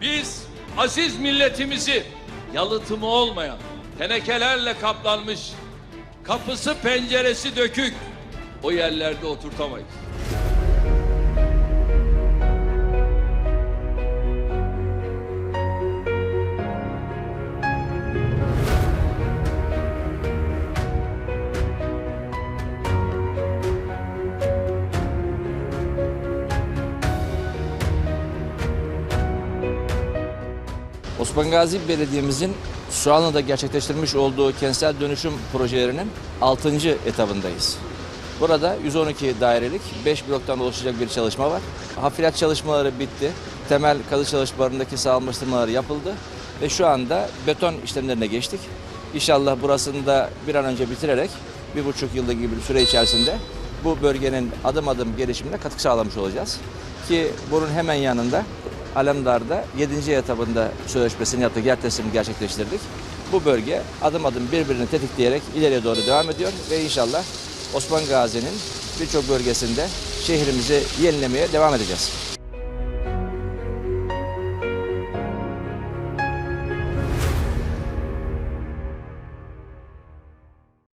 Biz aziz milletimizi yalıtımı olmayan, tenekelerle kaplanmış, kapısı penceresi dökük o yerlerde oturtamayız. Osman Gazi Belediye'mizin şu anda da gerçekleştirmiş olduğu kentsel dönüşüm projelerinin 6. etabındayız. Burada 112 dairelik 5 bloktan oluşacak bir çalışma var. Hafriyat çalışmaları bitti. Temel kazı çalışmalarındaki sağlamlaştırmalar yapıldı ve şu anda beton işlemlerine geçtik. İnşallah burasını da bir an önce bitirerek bir buçuk yılda gibi bir süre içerisinde bu bölgenin adım adım gelişimine katkı sağlamış olacağız. Ki bunun hemen yanında Alemdar'da 7. etabında sözleşmesini yaptık, yer teslimini gerçekleştirdik. Bu bölge adım adım birbirini tetikleyerek ileriye doğru devam ediyor ve inşallah Osman Gazi'nin birçok bölgesinde şehrimizi yenilemeye devam edeceğiz.